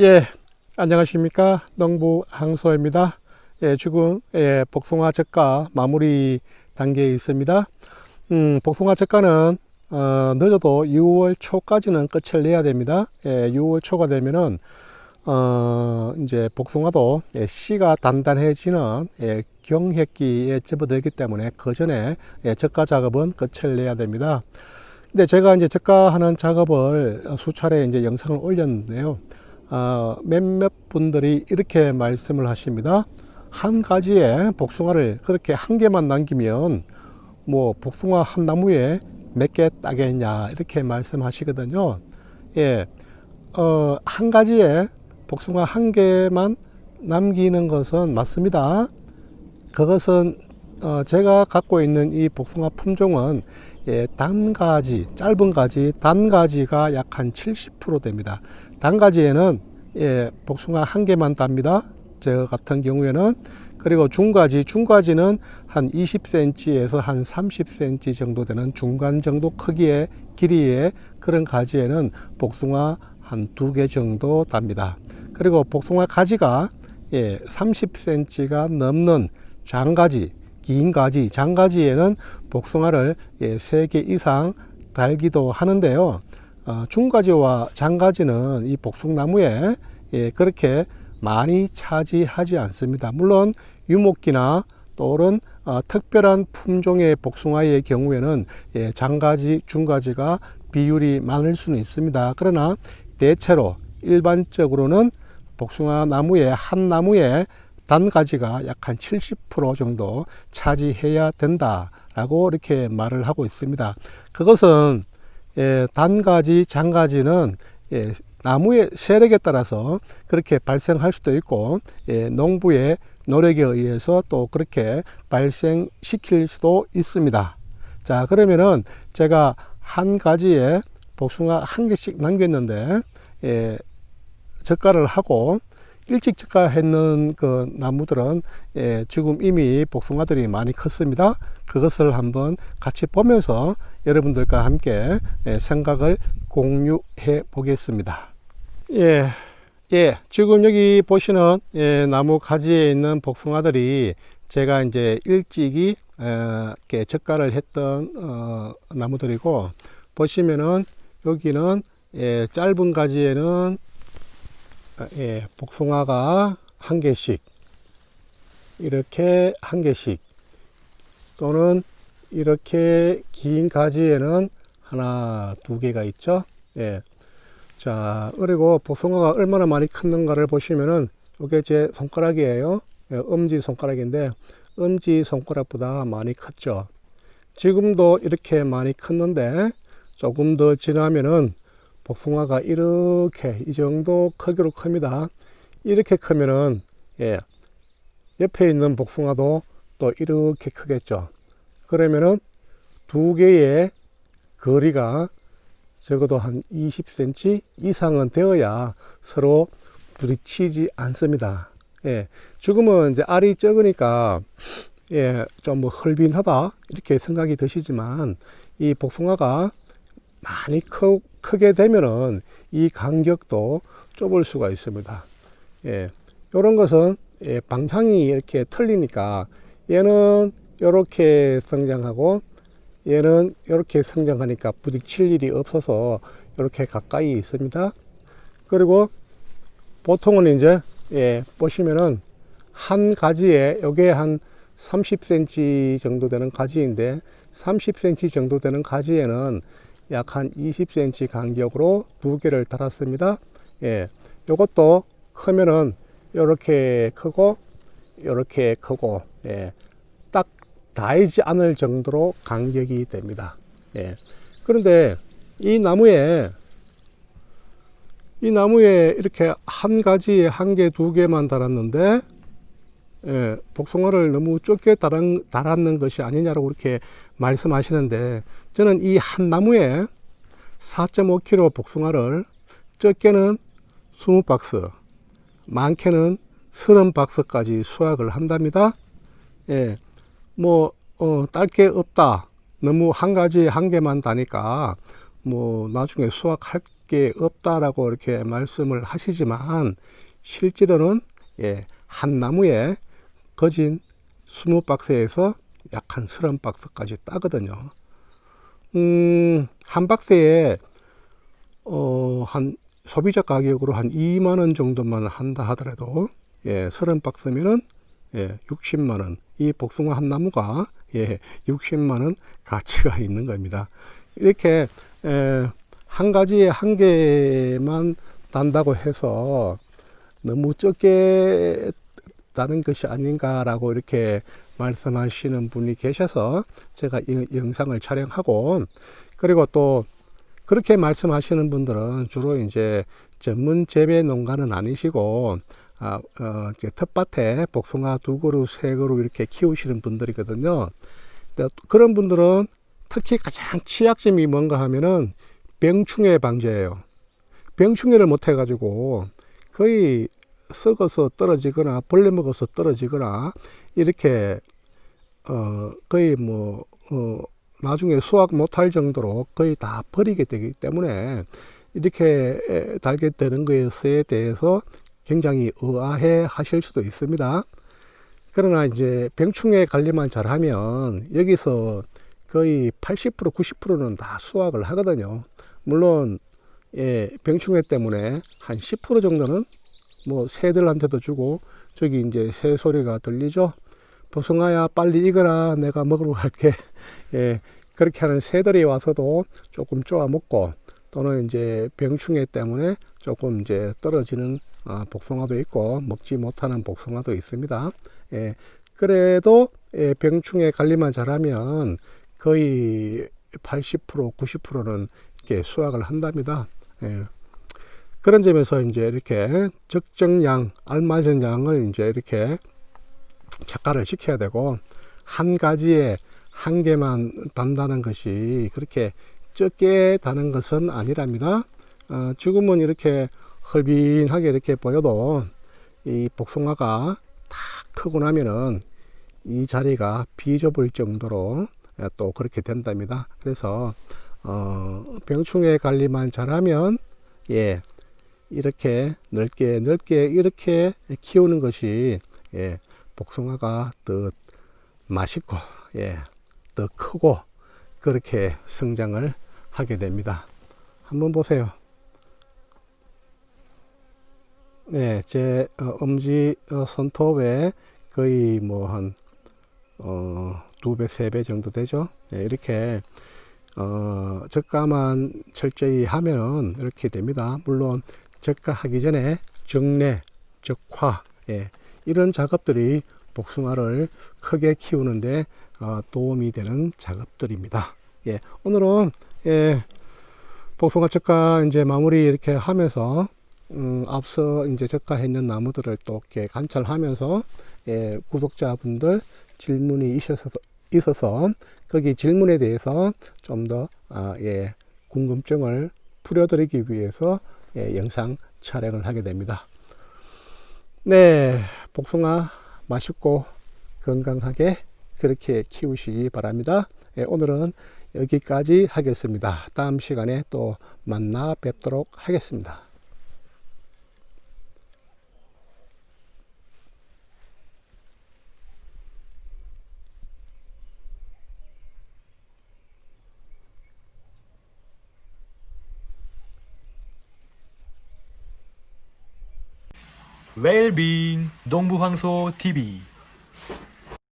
예, 안녕하십니까. 농부 항소입니다. 예, 지금, 예, 복숭아 적가 마무리 단계에 있습니다. 음, 복숭아 적가는, 어, 늦어도 6월 초까지는 끝을 내야 됩니다. 예, 6월 초가 되면은, 어, 이제 복숭아도 예, 씨가 단단해지는 예, 경획기에 접어들기 때문에 그 전에 예, 적가 작업은 끝을 내야 됩니다. 근데 제가 이제 적가하는 작업을 수차례 이제 영상을 올렸는데요. 어, 몇몇 분들이 이렇게 말씀을 하십니다. 한 가지에 복숭아를 그렇게 한 개만 남기면 뭐 복숭아 한 나무에 몇 개 따겠냐 이렇게 말씀하시거든요. 예, 어, 한 가지에 복숭아 한 개만 남기는 것은 맞습니다. 그것은 어, 제가 갖고 있는 이 복숭아 품종은 예, 단가지, 짧은 가지, 단가지가 약 한 70% 됩니다. 단가지에는 예, 복숭아 한 개만 답니다. 저 같은 경우에는 그리고 중가지, 중가지는 한 20cm에서 한 30cm 정도 되는 중간 정도 크기의 길이의 그런 가지에는 복숭아 한 두 개 정도 답니다. 그리고 복숭아 가지가 예, 30cm가 넘는 장가지, 긴 가지, 장가지에는 복숭아를 예, 3개 이상 달기도 하는데요. 어, 중가지와 장가지는 이 복숭나무에 예, 그렇게 많이 차지하지 않습니다. 물론 유목기나 또는 어, 특별한 품종의 복숭아의 경우에는 예, 장가지, 중가지가 비율이 많을 수는 있습니다. 그러나 대체로 일반적으로는 복숭아 나무의 한 나무에 단가지가 약 한 70% 정도 차지해야 된다라고 이렇게 말을 하고 있습니다. 그것은 예, 단가지, 장가지는 예, 나무의 세력에 따라서 그렇게 발생할 수도 있고 예, 농부의 노력에 의해서 또 그렇게 발생시킬 수도 있습니다. 자 그러면은 제가 한 가지에 복숭아 한 개씩 남겼는데 예, 적가를 하고 일찍 적가했는 그 나무들은 예, 지금 이미 복숭아들이 많이 컸습니다. 그것을 한번 같이 보면서 여러분들과 함께 예, 생각을 공유해 보겠습니다. 예, 예, 지금 여기 보시는 예, 나무 가지에 있는 복숭아들이 제가 이제 일찍이 에, 이렇게 적가를 했던 어, 나무들이고 보시면은 여기는 예, 짧은 가지에는 예, 복숭아가 한 개씩 이렇게 한 개씩 또는 이렇게 긴 가지에는 하나 두 개가 있죠. 예. 자 그리고 복숭아가 얼마나 많이 컸는가를 보시면은 이게 제 손가락이에요. 예, 엄지 손가락인데 엄지 손가락보다 많이 컸죠. 지금도 이렇게 많이 컸는데 조금 더 지나면은 복숭아가 이렇게 이 정도 크기로 큽니다. 이렇게 크면은 예, 옆에 있는 복숭아도 또 이렇게 크겠죠. 그러면은 두 개의 거리가 적어도 한 20cm 이상은 되어야 서로 부딪히지 않습니다. 예, 지금은 이제 알이 적으니까 예, 좀 뭐 헐빈하다 이렇게 생각이 드시지만 이 복숭아가 많이 크, 크게 되면은 이 간격도 좁을 수가 있습니다. 예, 이런 것은 예, 방향이 이렇게 틀리니까 얘는 이렇게 성장하고 얘는 이렇게 성장하니까 부딪힐 일이 없어서 이렇게 가까이 있습니다. 그리고 보통은 이제 예, 보시면은 한 가지에 요게 한 30cm 정도 되는 가지인데 30cm 정도 되는 가지에는 약 한 20cm 간격으로 두 개를 달았습니다. 예, 요것도 크면은 이렇게 크고 이렇게 크고 예, 딱 닿지 않을 정도로 간격이 됩니다. 예. 그런데 이 나무에 이 나무에 이렇게 한 가지에 한 개, 두 개만 달았는데 예, 복숭아를 너무 좁게 달았, 달았는 것이 아니냐고 그렇게 말씀하시는데 저는 이 한 나무에 4.5kg 복숭아를 적게는 20박스, 많게는 30박스까지 수확을 한답니다. 예, 뭐, 어, 딸게 없다. 너무 한 가지 한 개만 다니까 뭐 나중에 수확할 게 없다라고 이렇게 말씀을 하시지만 실제로는 예, 한 나무에 거진 20박스에서 약한 30박스까지 따거든요. 음, 한 박스에 어, 한 소비자 가격으로 한 2만 원 정도만 한다 하더라도 예, 30박스면은 예, 60만 원. 이 복숭아 한 나무가 예, 60만 원 가치가 있는 겁니다. 이렇게 에, 한 가지에 한 개만 단다고 해서 너무 적게 다는 것이 아닌가라고 이렇게 말씀하시는 분이 계셔서 제가 이 영상을 촬영하고 그리고 또 그렇게 말씀하시는 분들은 주로 이제 전문 재배 농가는 아니시고 아, 어, 이제 텃밭에 복숭아 두 그루, 세 그루 이렇게 키우시는 분들이거든요. 그런 분들은 특히 가장 취약점이 뭔가 하면은 병충해 방제예요. 병충해를 못 해가지고 거의 썩어서 떨어지거나 벌레 먹어서 떨어지거나 이렇게 어 거의 뭐 어, 나중에 수확 못할 정도로 거의 다 버리게 되기 때문에 이렇게 에, 달게 되는 것에 대해서 굉장히 의아해 하실 수도 있습니다. 그러나 이제 병충해 관리만 잘하면 여기서 거의 80% 90%는 다 수확을 하거든요. 물론 예, 병충해 때문에 한 10% 정도는 뭐 새들한테도 주고 저기 이제 새 소리가 들리죠. 복숭아야 빨리 익어라 내가 먹으러 갈게. 예, 그렇게 하는 새들이 와서도 조금 쪼아 먹고 또는 이제 병충해 때문에 조금 이제 떨어지는 아, 복숭아도 있고 먹지 못하는 복숭아도 있습니다. 예, 그래도 예, 병충해 관리만 잘하면 거의 80% 90%는 이렇게 수확을 한답니다. 예. 그런 점에서 이제 이렇게 적정량, 알맞은 양을 이제 이렇게 착화를 시켜야 되고 한 가지에 한 개만 단다는 것이 그렇게 적게 다는 것은 아니랍니다. 어, 지금은 이렇게 헐빈하게 이렇게 보여도 이 복숭아가 다 크고 나면은 이 자리가 비좁을 정도로 또 그렇게 된답니다. 그래서 어, 병충해 관리만 잘하면 예 이렇게 넓게 넓게 이렇게 키우는 것이 예 복숭아가 더 맛있고 예 더 크고 그렇게 성장을 하게 됩니다. 한번 보세요. 네, 제 어, 엄지 어, 손톱에 거의 뭐한 어, 두 배, 세 배 정도 되죠. 네, 이렇게 어, 적가만 철저히 하면 이렇게 됩니다. 물론 적가하기 전에 정례, 적화, 예, 이런 작업들이 복숭아를 크게 키우는데 어, 도움이 되는 작업들입니다. 예, 오늘은 예, 복숭아 적가 이제 마무리 이렇게 하면서 음, 앞서 이제 적가했는 나무들을 또 이렇게 관찰하면서 예, 구독자분들 질문이 있어서, 있어서 거기 질문에 대해서 좀더 아, 예, 궁금증을 풀어드리기 위해서 예, 영상 촬영을 하게 됩니다. 네, 복숭아 맛있고 건강하게 그렇게 키우시기 바랍니다. 예, 오늘은 여기까지 하겠습니다. 다음 시간에 또 만나 뵙도록 하겠습니다. 웰빙 농부황소 TV